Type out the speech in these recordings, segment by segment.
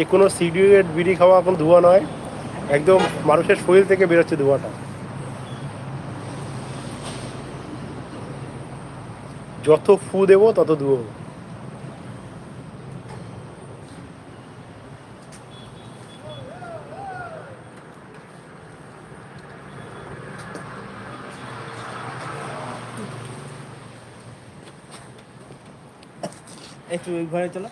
এ কোনো সিগারেট বিড়ি খাওয়া এখন ধোঁয়া নয় একদম মানুষের শরীর থেকে বেরোচ্ছে ধোঁয়াটা। যত ফু দেবো তত ধুয়ো একটু ঘরে চলো।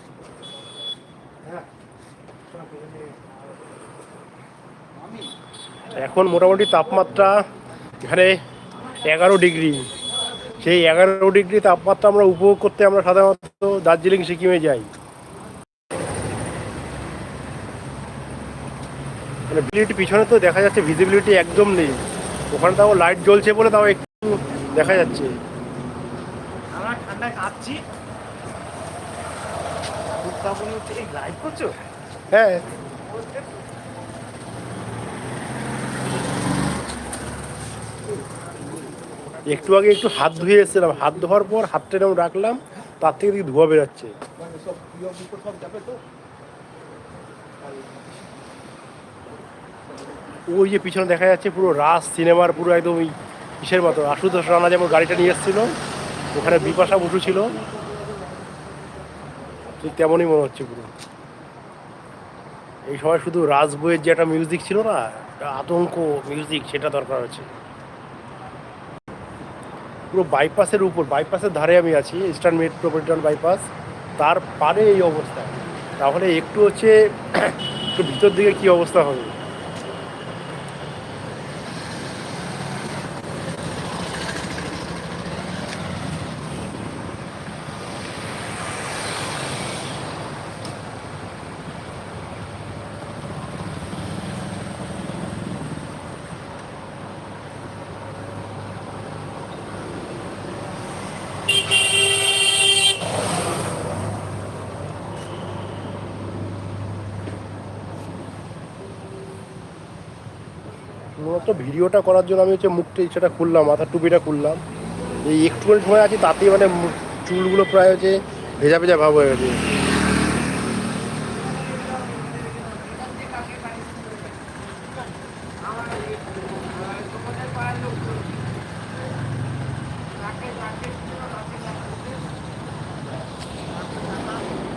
এখন মোটামুটি তাপমাত্রা এখানে এগারো ডিগ্রি। সেই এগারো ডিগ্রি তাপমাত্রা আমরা উপভোগ করতে আমরা সাধারণত দার্জিলিং, সিকিমে যাই। মানে ভিজিবিলিটি পিছনে তো দেখা যাচ্ছে ভিজিবিলিটি একদম নেই। ওখানে তাও লাইট জ্বলছে বলে তাও একটু দেখা যাচ্ছে। আমরা ঠান্ডায় এই লাইভ করছ? হ্যাঁ। একটু আগে একটু হাত ধুয়ে এসেছিলাম। হাত ধোয়ার পর হাতটা এরকম রাখলাম, তার থেকে দেখি ধোয়া বেরোচ্ছে। ওই যে পিছনে দেখা যাচ্ছে পুরো রাস সিনেমার পুরো একদম ওই কিসের মতো, আশুতোষ রানা যেমন গাড়িটা নিয়ে এসেছিল, ওখানে বিপাশা বসু ছিল, ঠিক তেমনই মনে হচ্ছে পুরো। এই সময় শুধু রাজ বইয়ের যে একটা মিউজিক ছিল না আতঙ্ক মিউজিক সেটা দরকার আছে পুরো বাইপাসের উপর বাইপাসের ধারে আমি আছি ইস্টার্ন মেট্রোপলিটন বাইপাস তার পারে এই অবস্থা। তাহলে একটু হচ্ছে, একটু ভিতর দিকে কী অবস্থা হবে? মূলত ভিডিওটা করার জন্য আমি হচ্ছে মুখটা সেটা খুললাম, মাথার টুপিটা খুললাম। এই একটুখানি সময় আছি, তাতেই মানে চুলগুলো প্রায় হচ্ছে ভেজা ভেজা ভাব হয়ে গেছে।